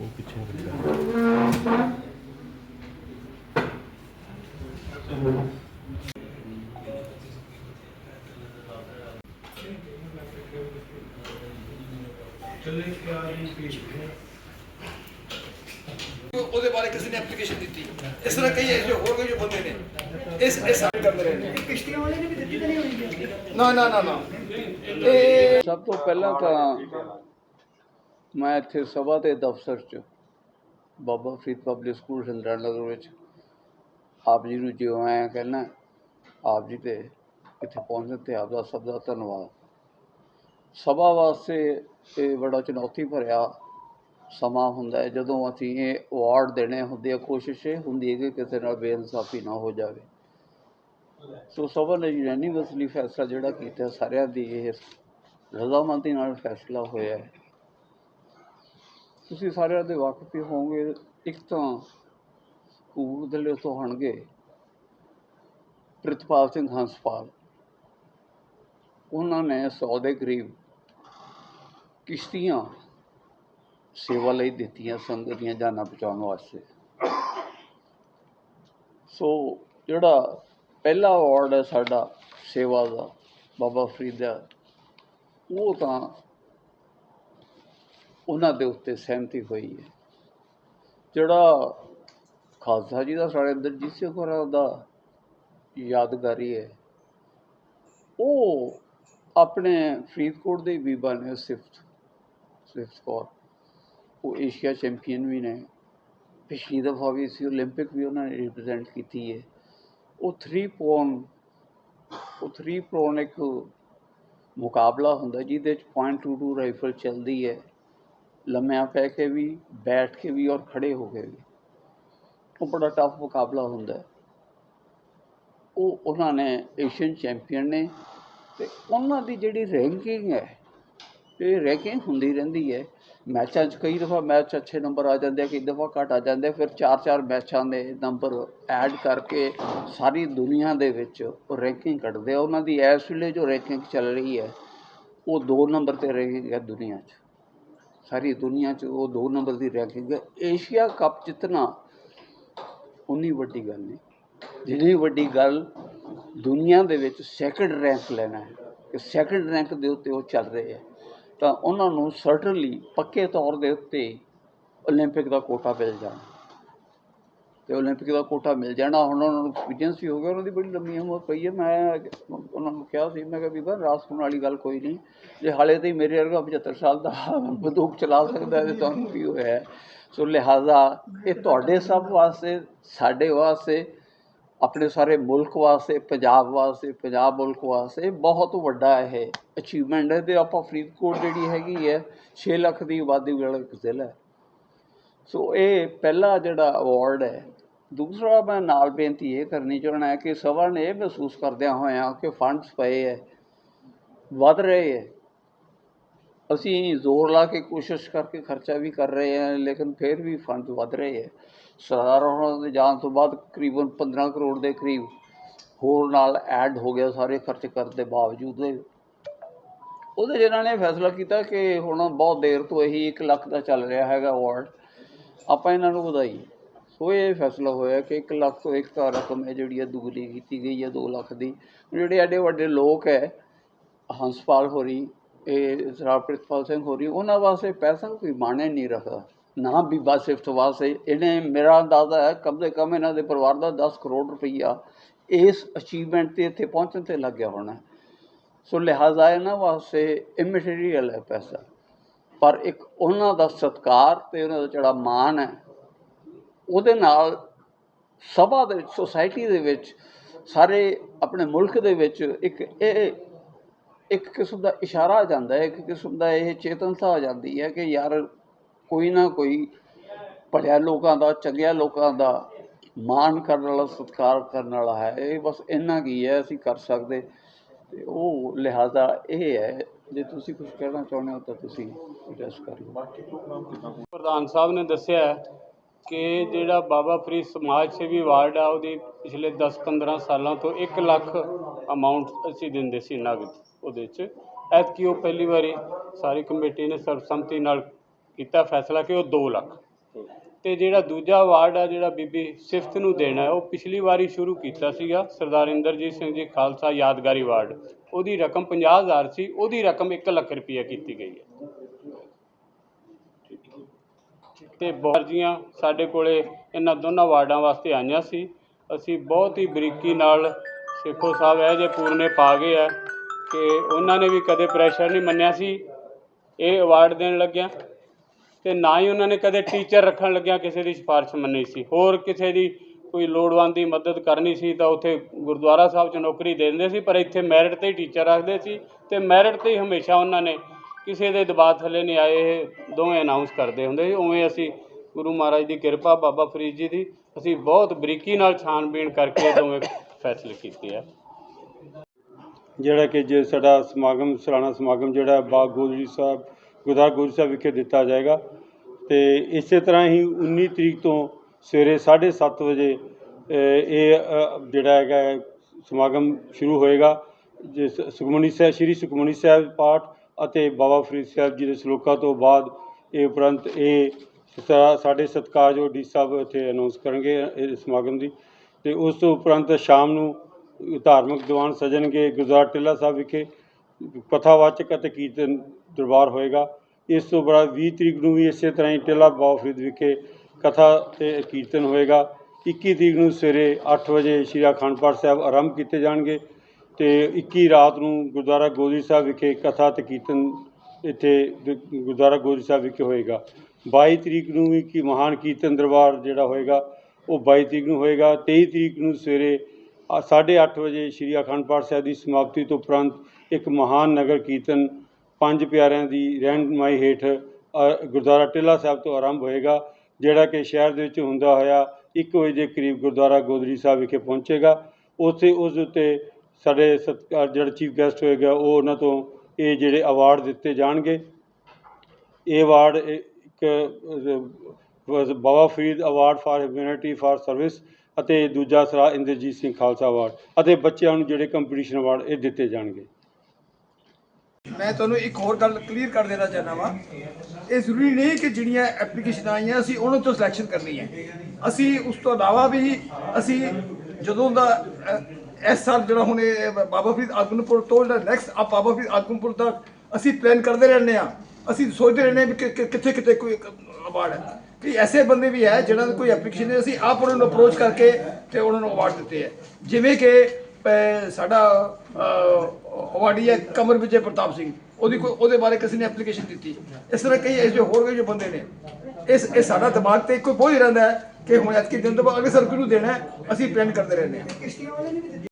ਉਹ ਪਿੱਛੇ ਰੱਖਿਆ ਉਹਦੇ ਬਾਰੇ ਕਿਸੇ ਨੇ ਐਪਲੀਕੇਸ਼ਨ ਦਿੱਤੀ। ਇਸ ਤਰ੍ਹਾਂ ਕਈ ਇਹੋ ਜਿਹੇ ਹੋਰ ਕੋਈ ਜੋ ਬੰਦੇ ਨੇ। ਇਸ ਇਸ ਸਾਰੇ ਕਰਦੇ ਰਹੇ ਨੇ। ਕਿਸ਼ਤੀਆਂ ਵਾਲੇ ਨੇ ਵੀ ਦਿੱਤੀ ਤਾਂ ਨਹੀਂ ਹੋਈ ਨਾ ਨਾ ਨਾ ਨਾ। ਇਹ ਸਭ ਤੋਂ ਪਹਿਲਾਂ ਤਾਂ ਮੈਂ ਇੱਥੇ ਸਭਾ ਦੇ ਦਫ਼ਤਰ 'ਚ ਬਾਬਾ ਫਰੀਦ ਪਬਲਿਕ ਸਕੂਲ ਹਿੰਦਰਾਨਗਰ ਵਿੱਚ ਆਪ ਜੀ ਨੂੰ ਜਿਉਂ ਆਇਆ ਕਹਿਣਾ ਆਪ ਜੀ ਤੇ ਇੱਥੇ ਪਹੁੰਚਣ ਤੇ ਆਪ ਦਾ ਸਭ ਦਾ ਧੰਨਵਾਦ। ਸਭਾ ਵਾਸਤੇ ਇਹ ਬੜਾ ਚੁਣੌਤੀ ਭਰਿਆ ਸਮਾਂ ਹੁੰਦਾ ਹੈ, ਜਦੋਂ ਅਸੀਂ ਇਹ ਅਵਾਰਡ ਦੇਣੇ ਹੁੰਦੇ ਆ, ਕੋਸ਼ਿਸ਼ ਇਹ ਹੁੰਦੀ ਹੈ ਕਿ ਕਿਸੇ ਨਾਲ ਬੇਇਨਸਾਫੀ ਨਾ ਹੋ ਜਾਵੇ। ਸੋ ਸਭਾ ਨੇ ਯੂਨੈਨਿਮਸਲੀ ਫੈਸਲਾ ਜਿਹੜਾ ਕੀਤਾ, ਸਾਰਿਆਂ ਦੀ ਇਹ ਰਜ਼ਾਮੰਦੀ ਨਾਲ ਫੈਸਲਾ ਹੋਇਆ ਹੈ। ਤੁਸੀਂ ਸਾਰਿਆਂ ਦੇ ਵਾਕਫ ਹੀ ਹੋਵੋਗੇ, ਇੱਕ ਤਾਂ ਕਪੂਰਥਲੇ ਤੋਂ ਹੋਣਗੇ ਪ੍ਰਿਤਪਾਲ ਸਿੰਘ ਹੰਸਪਾਲ। ਉਹਨਾਂ ਨੇ 100 ਦੇ ਕਰੀਬ ਕਿਸ਼ਤੀਆਂ ਸੇਵਾ ਲਈ ਦਿੱਤੀਆਂ ਸੰਗਤ ਦੀਆਂ ਜਾਨਾਂ ਬਚਾਉਣ ਵਾਸਤੇ। ਸੋ ਜਿਹੜਾ ਪਹਿਲਾ ਅਵਾਰਡ ਹੈ ਸਾਡਾ ਸੇਵਾ ਦਾ, ਬਾਬਾ ਫਰੀਦ ਦਾ, ਉਹ ਤਾਂ ਉਹਨਾਂ ਦੇ ਉੱਤੇ ਸਹਿਮਤੀ ਹੋਈ ਹੈ ਜਿਹੜਾ ਖਾਲਸਾ ਜੀ ਦਾ ਸਾਡੇ ਦਰਜੀਤ ਸਿੰਘ ਹੋਰਾਂ ਦਾ ਯਾਦਗਾਰੀ ਹੈ ਉਹ ਆਪਣੇ ਫਰੀਦਕੋਟ ਦੇ ਬੀਬਾ ਨੇ ਸਿਫਤ ਸਿਫਤ ਕੌਰ ਉਹ ਏਸ਼ੀਆ ਚੈਂਪੀਅਨ ਵੀ ਨੇ ਪਿਛਲੀ ਦਫਾ ਵੀ ਸੀ 올림픽 ਵੀ ਉਹਨਾਂ ਨੇ ਰਿਪਰੈਜ਼ੈਂਟ ਕੀਤੀ ਹੈ ਉਹ 3 ਪੌਨ ਉਹ 3 ਪੌਨ ਇੱਕ ਮੁਕਾਬਲਾ ਹੁੰਦਾ ਜਿਹਦੇ ਚ .22 ਰਾਈਫਲ ਚੱਲਦੀ ਹੈ ਲੰਮਿਆਂ ਪੈ ਕੇ ਵੀ, ਬੈਠ ਕੇ ਵੀ ਔਰ ਖੜੇ ਹੋ ਕੇ ਵੀ। ਉਹ ਬੜਾ ਟਫ ਮੁਕਾਬਲਾ ਹੁੰਦਾ ਉਹ ਉਹਨਾਂ ਨੇ ਏਸ਼ੀਅਨ ਚੈਂਪੀਅਨ ਨੇ ਤੇ ਉਹਨਾਂ ਦੀ ਜਿਹੜੀ ਰੈਂਕਿੰਗ ਹੈ ਇਹ ਰੈਂਕਿੰਗ ਹੁੰਦੀ ਰਹਿੰਦੀ ਹੈ। ਮੈਚਾਂ 'ਚ ਕਈ ਦਫਾ ਮੈਚ ਅੱਛੇ ਨੰਬਰ ਆ ਜਾਂਦੇ ਕਈ ਦਫਾ ਘੱਟ ਆ ਜਾਂਦੇ ਫਿਰ ਚਾਰ ਚਾਰ ਮੈਚਾਂ ਦੇ ਨੰਬਰ ਐਡ ਕਰਕੇ ਸਾਰੀ ਦੁਨੀਆ ਦੇ ਵਿੱਚ ਉਹ ਰੈਂਕਿੰਗ ਕੱਢਦੇ ਆ। ਉਹਨਾਂ ਦੀ ਇਸ ਵੇਲੇ ਜੋ ਰੈਂਕਿੰਗ ਚੱਲ ਰਹੀ ਹੈ, ਉਹ ਦੋ ਨੰਬਰ ਤੇ ਰਹੀ ਹੈ ਦੁਨੀਆ 'ਚ। ਸਾਰੀ ਦੁਨੀਆ 'ਚ ਉਹ ਦੋ ਨੰਬਰ ਦੀ ਰੈਂਕਿੰਗ ਹੈ ਏਸ਼ੀਆ ਕੱਪ ਜਿੱਤਣਾ ਉਨੀ ਵੱਡੀ ਗੱਲ ਨਹੀਂ ਜਿੰਨੀ ਵੱਡੀ ਗੱਲ ਦੁਨੀਆ ਦੇ ਵਿੱਚ ਸੈਕੰਡ ਰੈਂਕ ਲੈਣਾ ਹੈ ਕਿ ਸੈਕੰਡ ਰੈਂਕ ਦੇ ਉੱਤੇ ਉਹ ਚੱਲ ਰਹੇ ਹੈ ਤਾਂ ਉਹਨਾਂ ਨੂੰ ਸਰਟਨਲੀ ਪੱਕੇ ਤੌਰ ਦੇ ਉੱਤੇ 올림픽 ਦਾ ਕੋਟਾ ਮਿਲ ਜਾਣਾ ਤੇ 올림픽 ਦਾ ਕੋਟਾ ਮਿਲ ਜਾਣਾ ਹੁਣ ਉਹਨਾਂ ਨੂੰ ਐਕਸਪੀਰੀਅੰਸ ਵੀ ਹੋ ਗਿਆ ਉਹਨਾਂ ਦੀ ਬੜੀ ਲੰਮੀ ਉਮਰ ਪਈ ਹੈ ਮੈਂ ਉਹਨਾਂ ਨੂੰ ਕਿਹਾ ਸੀ ਮੈਂ ਕਿਹਾ ਬੀਬਾ ਰਾਸ ਹੋਣ ਵਾਲੀ ਗੱਲ ਕੋਈ ਨਹੀਂ ਜੇ ਹਾਲੇ ਤੇ ਮੇਰੇ ਵਰਗਾ 75 ਸਾਲ ਦਾ ਬੰਦੂਕ ਚਲਾ ਸਕਦਾ ਹੈ ਤੇ ਤੁਹਾਨੂੰ ਕੀ ਹੋਇਆ ਹੈ? ਸੋ ਲਿਹਾਜ਼ਾ ਇਹ ਤੁਹਾਡੇ ਸਭ ਵਾਸਤੇ ਸਾਡੇ ਵਾਸਤੇ ਆਪਣੇ ਸਾਰੇ ਮੁਲਕ ਵਾਸਤੇ ਪੰਜਾਬ ਵਾਸਤੇ ਪੰਜਾਬ ਮੁਲਕ ਵਾਸਤੇ ਬਹੁਤ ਵੱਡਾ ਇਹ ਅਚੀਵਮੈਂਟ ਹੈ ਤੇ ਆਪਾਂ ਫਰੀਦਕੋਟ ਜਿਹੜੀ ਹੈਗੀ ਹੈ 6 ਲੱਖ ਦੀ ਆਬਾਦੀ ਵਾਲਾ ਇੱਕ ਜ਼ਿਲ੍ਹਾ ਹੈ ਸੋ ਇਹ ਪਹਿਲਾ ਜਿਹੜਾ ਅਵਾਰਡ ਹੈ ਦੂਸਰਾ ਮੈਂ ਨਾਲ ਬੇਨਤੀ ਇਹ ਕਰਨੀ ਚਾਹੁੰਦਾ ਹੈ ਕਿ ਸਭਾ ਨੇ ਇਹ ਮਹਿਸੂਸ ਕਰਦਿਆਂ ਹੋਇਆਂ ਕਿ ਫੰਡਸ ਪਏ ਹੈ ਵੱਧ ਰਹੇ ਹੈ ਅਸੀਂ ਜ਼ੋਰ ਲਾ ਕੇ ਕੋਸ਼ਿਸ਼ ਕਰਕੇ ਖਰਚਾ ਵੀ ਕਰ ਰਹੇ ਹਾਂ ਲੇਕਿਨ ਫਿਰ ਵੀ ਫੰਡ ਵੱਧ ਰਹੇ ਹੈ ਸਰਦਾਰ ਹੋਰਾਂ ਦੇ ਜਾਣ ਤੋਂ ਬਾਅਦ ਤਕਰੀਬਨ 15 ਕਰੋੜ ਦੇ ਕਰੀਬ ਹੋਰ ਨਾਲ ਐਡ ਹੋ ਗਿਆ ਸਾਰੇ ਖਰਚ ਕਰਨ ਦੇ ਬਾਵਜੂਦ। ਇਹ। ਉਹਦੇ ਜਿਹਨਾਂ ਨੇ ਫੈਸਲਾ ਕੀਤਾ ਕਿ ਹੁਣ ਬਹੁਤ ਦੇਰ ਤੋਂ ਇਹੀ 1 ਲੱਖ ਦਾ ਚੱਲ ਰਿਹਾ ਹੈਗਾ ਅਵਾਰਡ ਆਪਾਂ ਇਹਨਾਂ ਨੂੰ ਵਧਾਈਏ। ਸੋ ਇਹ ਫੈਸਲਾ ਹੋਇਆ ਕਿ 1 ਲੱਖ ਤੋਂ ਇੱਕ ਤਾਂ ਰਕਮ ਹੈ ਜਿਹੜੀ ਹੈ ਦੁਗਣੀ ਕੀਤੀ ਗਈ ਹੈ 2 ਲੱਖ ਦੀ। ਜਿਹੜੇ ਐਡੇ ਵੱਡੇ ਲੋਕ ਹੈ, ਹੰਸਪਾਲ ਹੋਰੀ, ਇਹ ਸਰਾਬ ਪ੍ਰਿਤਪਾਲ ਸਿੰਘ ਹੋਰੀ, ਉਹਨਾਂ ਵਾਸਤੇ ਪੈਸਾ ਕੋਈ ਮਾਣੇ ਨਹੀਂ ਰੱਖਦਾ ਨਾ ਬੀਬਾ ਸਿਫਤ ਵਾਸਤੇ। ਇਹਨੇ ਮੇਰਾ ਅੰਦਾਜ਼ਾ ਹੈ, ਕਮ ਸੇ ਕਮ ਇਹਨਾਂ ਦੇ ਪਰਿਵਾਰ ਦਾ 10 ਕਰੋੜ ਰੁਪਈਆ ਇਸ ਅਚੀਵਮੈਂਟ ਤੇ ਇੱਥੇ ਪਹੁੰਚਣ ਤੇ ਲੱਗਿਆ ਹੋਣਾ ਸੋ ਲਿਹਾਜ਼ਾ ਇਹਨਾਂ ਵਾਸਤੇ ਇਮੈਟੀਰੀਅਲ ਹੈ ਪੈਸਾ। ਪਰ ਇੱਕ ਉਹਨਾਂ ਦਾ ਸਤਿਕਾਰ ਤੇ ਉਹਨਾਂ ਦਾ ਜਿਹੜਾ ਮਾਣ ਹੈ ਉਹਦੇ ਨਾਲ ਸਭਾ ਦੇ ਵਿੱਚ ਸੋਸਾਇਟੀ ਦੇ ਵਿੱਚ, ਸਾਰੇ ਆਪਣੇ ਮੁਲਕ ਦੇ ਵਿੱਚ ਇੱਕ ਇਹ ਇੱਕ ਕਿਸਮ ਦਾ ਇਸ਼ਾਰਾ ਆ ਜਾਂਦਾ ਹੈ, ਇੱਕ ਕਿਸਮ ਦਾ ਇਹ ਚੇਤਨਤਾ ਆ ਜਾਂਦੀ ਹੈ ਕਿ ਯਾਰ ਕੋਈ ਨਾ ਕੋਈ ਭਲਿਆ ਲੋਕਾਂ ਦਾ, ਚੰਗਿਆ ਲੋਕਾਂ ਦਾ ਮਾਣ ਕਰਨ ਵਾਲਾ, ਸਤਿਕਾਰ ਕਰਨ ਵਾਲਾ ਹੈ। ਇਹ ਬਸ ਇੰਨਾ ਕੀ ਹੈ ਅਸੀਂ ਕਰ ਸਕਦੇ। ਤੇ ਉਹ ਲਿਹਾਜ਼ਾ ਇਹ ਹੈ, ਜੇ ਤੁਸੀਂ ਕੁਝ ਕਹਿਣਾ ਚਾਹੁੰਦੇ ਹੋ ਤਾਂ ਤੁਸੀਂ ਐਡਰੈਸ ਕਰ ਲਓ। ਪ੍ਰਧਾਨ ਸਾਹਿਬ ਨੇ ਦੱਸਿਆ ਕਿ ਜਿਹੜਾ ਬਾਬਾ ਫਰੀਦ ਸਮਾਜ ਸੇਵੀ ਵਾਰਡ ਆ, ਉਹਦੀ ਪਿਛਲੇ 10-15 ਸਾਲਾਂ ਤੋਂ 1 ਲੱਖ ਅਮਾਉਂਟ ਅਸੀਂ ਦਿੰਦੇ ਸੀ ਨਗਦ ਉਹਦੇ 'ਚ। ਐਤਕੀ ਉਹ ਪਹਿਲੀ ਵਾਰੀ ਸਾਰੀ ਕਮੇਟੀ ਨੇ ਸਰਬਸੰਮਤੀ ਨਾਲ ਕੀਤਾ ਫੈਸਲਾ ਕਿ ਉਹ 2 ਲੱਖ। ਤੇ ਜਿਹੜਾ ਦੂਜਾ ਅਵਾਰਡ ਆ, ਜਿਹੜਾ ਬੀਬੀ ਸਿਫਤ ਨੂੰ ਦੇਣਾ, ਉਹ ਪਿਛਲੀ ਵਾਰੀ ਸ਼ੁਰੂ ਕੀਤਾ ਸੀਗਾ, ਸਰਦਾਰ ਇੰਦਰਜੀਤ ਸਿੰਘ ਜੀ ਖਾਲਸਾ ਯਾਦਗਾਰੀ ਵਾਰਡ। ਉਹਦੀ ਰਕਮ 50000 ਸੀ, ਉਹਦੀ ਰਕਮ 1 ਲੱਖ ਰੁਪਈਆ ਕੀਤੀ ਗਈ ਹੈ। ਤੇ ਬਹੁਤ ਅਰਜ਼ੀਆਂ ਸਾਡੇ ਕੋਲੇ ਇਹਨਾਂ ਦੋਨਾਂ ਵਾਰਡਾਂ ਵਾਸਤੇ ਆਈਆਂ ਸੀ। ਅਸੀਂ ਬਹੁਤ ਹੀ ਬਰੀਕੀ ਨਾਲ ਸੇਖੋ ਸਾਹਿਬ ਇਹ ਜੇ ਪੂਰਨੇ ਪਾ ਗਏ ਆ ਕਿ ਉਹਨਾਂ ਨੇ ਵੀ ਕਦੇ ਪ੍ਰੈਸ਼ਰ ਨਹੀਂ ਮੰਨਿਆ ਸੀ। ਇਹ ਅਵਾਰਡ ਦੇਣ ਲੱਗਿਆ ਤੇ ਨਾ ਹੀ ਉਹਨਾਂ ਨੇ ਕਦੇ ਟੀਚਰ ਰੱਖਣ ਲੱਗਿਆ ਕਿਸੇ ਦੀ ਸਿਫਾਰਿਸ਼ ਮੰਨੀ ਸੀ। ਹੋਰ ਕਿਸੇ ਦੀ ਕੋਈ ਲੋੜਵੰਦ ਦੀ ਮਦਦ ਕਰਨੀ ਸੀ ਤਾਂ ਉੱਥੇ ਗੁਰਦੁਆਰਾ ਸਾਹਿਬ 'ਚ ਨੌਕਰੀ ਦੇ ਦਿੰਦੇ ਸੀ, ਪਰ ਇੱਥੇ ਮੈਰਿਟ ਤੇ ਹੀ ਟੀਚਰ ਰੱਖਦੇ ਸੀ ਤੇ ਮੈਰਿਟ ਤੇ ਹੀ ਹਮੇਸ਼ਾ ਉਹਨਾਂ ਨੇ ਕਿਸੇ ਦੇ ਦਬਾਅ ਥੱਲੇ ਨਹੀਂ ਆਏ, ਇਹ ਦੋਵੇਂ ਅਨਾਉਂਸ ਕਰਦੇ ਹੁੰਦੇ ਸੀ। ਉਵੇਂ ਅਸੀਂ ਗੁਰੂ ਮਹਾਰਾਜ ਦੀ ਕਿਰਪਾ, ਬਾਬਾ ਫਰੀਦ ਜੀ ਦੀ ਅਸੀਂ ਬਹੁਤ ਬਰੀਕੀ ਨਾਲ ਛਾਣਬੀਣ ਕਰਕੇ ਦੋਵੇਂ ਫੈਸਲੇ ਕੀਤੇ ਆ। ਜਿਹੜਾ ਕਿ ਜੇ ਸਾਡਾ ਸਮਾਗਮ, ਸਾਲਾਨਾ ਸਮਾਗਮ ਜਿਹੜਾ ਹੈ, ਬਾਗ ਗੋਦੜੀ ਸਾਹਿਬ ਗੁਰਦੁਆਰਾ ਗੋਦੜੀ ਸਾਹਿਬ ਵਿਖੇ ਦਿੱਤਾ ਜਾਏਗਾ। ਤੇ ਇਸੇ ਤਰ੍ਹਾਂ ਹੀ 19 ਤਰੀਕ ਤੋਂ ਸਵੇਰੇ 7:30 ਵਜੇ ਇਹ ਜਿਹੜਾ ਹੈਗਾ, ਸਮਾਗਮ ਸ਼ੁਰੂ ਹੋਏਗਾ। ਜਿਸ ਸੁਖਮਨੀ ਸਾਹਿਬ ਸ੍ਰੀ ਸੁਖਮਨੀ ਸਾਹਿਬ ਪਾਠ ਅਤੇ ਬਾਬਾ ਫਰੀਦ ਸਾਹਿਬ ਜੀ ਦੇ ਸ਼ਲੋਕਾਂ ਤੋਂ ਬਾਅਦ ਇਹ ਉਪਰੰਤ ਇਹ ਸਾ- ਸਾਡੇ ਸਤਿਕਾਰਯੋਗ ਡੀ ਸਾਹਿਬ ਇੱਥੇ ਅਨਾਉਂਸ ਕਰਨਗੇ ਇਹ ਸਮਾਗਮ ਦੀ। ਤੇ ਉਸ ਤੋਂ ਉਪਰੰਤ ਸ਼ਾਮ ਨੂੰ ਧਾਰਮਿਕ ਦੀਵਾਨ ਸਜਣਗੇ ਗੁਰਦੁਆਰਾ ਟਿੱਲਾ ਸਾਹਿਬ ਵਿਖੇ, ਕਥਾਵਾਚਕ ਅਤੇ ਕੀਰਤਨ ਦਰਬਾਰ ਹੋਏਗਾ। ਇਸ ਤੋਂ ਬਾਅਦ 20 ਤਰੀਕ ਨੂੰ ਵੀ ਇਸੇ ਤਰ੍ਹਾਂ ਹੀ ਟਿੱਲਾ ਬਾਬਾ ਫਰੀਦ ਵਿਖੇ ਕਥਾ ਤੇ ਕੀਰਤਨ ਹੋਏਗਾ। 21 ਤਰੀਕ ਨੂੰ ਸਵੇਰੇ 8 ਵਜੇ ਸ਼੍ਰੀ ਅਖੰਡ ਪਾਠ ਸਾਹਿਬ ਆਰੰਭ ਕੀਤੇ ਜਾਣਗੇ। ਤੇ 21 ਰਾਤ ਨੂੰ ਗੁਰਦੁਆਰਾ ਗੋਦੜੀ ਸਾਹਿਬ ਵਿਖੇ ਕਥਾ ਤੇ ਕੀਰਤਨ ਇੱਥੇ ਗੁਰਦੁਆਰਾ ਗੋਦੜੀ ਸਾਹਿਬ ਵਿਖੇ ਹੋਏਗਾ। 22 ਤਰੀਕ ਨੂੰ ਵੀ ਕੀ ਮਹਾਨ ਕੀਰਤਨ ਦਰਬਾਰ ਜਿਹੜਾ ਹੋਏਗਾ, ਉਹ 22 ਤਰੀਕ ਨੂੰ ਹੋਏਗਾ। 23 ਤਰੀਕ ਨੂੰ ਸਵੇਰੇ ਅ- ਸਾਢੇ ਅੱਠ ਵਜੇ ਸ਼੍ਰੀ ਅਖੰਡ ਪਾਠ ਸਾਹਿਬ ਦੀ ਸਮਾਪਤੀ ਤੋਂ ਉਪਰੰਤ ਇੱਕ ਮਹਾਨ ਨਗਰ ਕੀਰਤਨ ਪੰਜ ਪਿਆਰਿਆਂ ਦੀ ਰਹਿਨਮਾਈ ਹੇਠ ਗੁਰਦੁਆਰਾ ਟਿੱਲਾ ਸਾਹਿਬ ਤੋਂ ਆਰੰਭ ਹੋਏਗਾ, ਜਿਹੜਾ ਕਿ ਸ਼ਹਿਰ ਦੇ ਵਿੱਚ ਹੁੰਦਾ ਹੋਇਆ 1 ਵਜੇ ਦੇ ਕਰੀਬ ਗੁਰਦੁਆਰਾ ਗੋਦਰੀ ਸਾਹਿਬ ਵਿਖੇ ਪਹੁੰਚੇਗਾ। ਉੱਥੇ ਉਸ ਉੱਤੇ ਸਾਡੇ ਸਤਿਕਾਰ ਜਿਹੜਾ ਚੀਫ ਗੈਸਟ ਹੋਏਗਾ, ਉਹ ਉਹਨਾਂ ਤੋਂ ਇਹ ਜਿਹੜੇ ਅਵਾਰਡ ਦਿੱਤੇ ਜਾਣਗੇ। ਇਹ ਅਵਾਰਡ ਇੱਕ Baba Farid award for humanity for service ਅਤੇ ਦੂਜਾ ਸਰਾ ਇੰਦਰਜੀਤ ਸਿੰਘ ਖਾਲਸਾ ਅਵਾਰਡ ਅਤੇ ਬੱਚਿਆਂ ਨੂੰ ਜਿਹੜੇ ਕੰਪੀਟੀਸ਼ਨ ਅਵਾਰਡ ਇਹ ਦਿੱਤੇ ਜਾਣਗੇ। ਮੈਂ ਤੁਹਾਨੂੰ ਇੱਕ ਹੋਰ ਗੱਲ ਕਲੀਅਰ ਕਰ ਦੇਣਾ ਚਾਹੁੰਦਾ ਵਾਂ। ਇਹ ਜ਼ਰੂਰੀ ਨਹੀਂ ਕਿ ਜਿਹੜੀਆਂ ਐਪਲੀਕੇਸ਼ਨ ਆਈਆਂ, ਅਸੀਂ ਉਹਨਾਂ ਤੋਂ ਸਿਲੈਕਸ਼ਨ ਕਰਨੀ ਹੈ। ਅਸੀਂ ਉਸ ਤੋਂ ਇਲਾਵਾ ਵੀ ਅਸੀਂ ਜਦੋਂ ਦਾ ਇਸ ਸਾਲ ਜਿਹੜਾ ਹੁਣ ਇਹ ਬਾਬਾ ਫਰੀਦ ਆਗਮਨਪੁਰ ਤੋਂ ਜਿਹੜਾ ਨੈਕਸਟ ਆ ਬਾਬਾ ਫਰੀਦ ਆਗਮਨਪੁਰ ਤੱਕ ਅਸੀਂ ਪਲਾਨ ਕਰਦੇ ਰਹਿੰਦੇ ਆ ਅਸੀਂ ਸੋਚਦੇ ਰਹਿੰਦੇ ਹਾਂ ਵੀ ਕਿ- ਕਿੱਥੇ ਕਿੱਥੇ ਕੋਈ ਅਵਾਰਡ ਹੈ। ਕਿ ਐਸੇ ਬੰਦੇ ਵੀ ਹੈ ਜਿਹਨਾਂ ਦੀ ਕੋਈ ਐਪਲੀਕੇਸ਼ਨ ਅਸੀਂ ਆਪ ਉਹਨਾਂ ਨੂੰ ਅਪਰੋਚ ਕਰਕੇ ਤੇ ਉਹਨਾਂ ਨੂੰ ਅਵਾਰਡ ਦਿੱਤੇ ਹੈ। ਜਿਵੇਂ ਕਿ ਸਾਡਾ ਅਵਾਰਡੀ ਹੈ ਕਮਰ ਵਿਜੇ ਪ੍ਰਤਾਪ ਸਿੰਘ। ਉਹਦੀ ਕੋਈ, ਉਹਦੇ ਬਾਰੇ ਕਿਸੇ ਨੇ ਐਪਲੀਕੇਸ਼ਨ ਦਿੱਤੀ। ਇਸ ਤਰ੍ਹਾਂ ਕਈ ਐਸੇ ਹੋਰ ਵੀ ਜੋ ਬੰਦੇ ਨੇ। ਇਸ, ਇਹ ਸਾਡਾ ਦਿਮਾਗ ਤੇ ਕੋਈ ਬੋਝ ਰਹਿੰਦਾ ਹੈ ਕਿ ਹੁਣ ਐਤਕੀ ਦਿਨ ਤੋਂ ਬਾਅਦ ਅਗੇ ਸਰ ਨੂੰ ਦੇਣਾ ਹੈ, ਅਸੀਂ ਪਲਾਨ ਕਰਦੇ ਰਹਿੰਦੇ ਹਾਂ।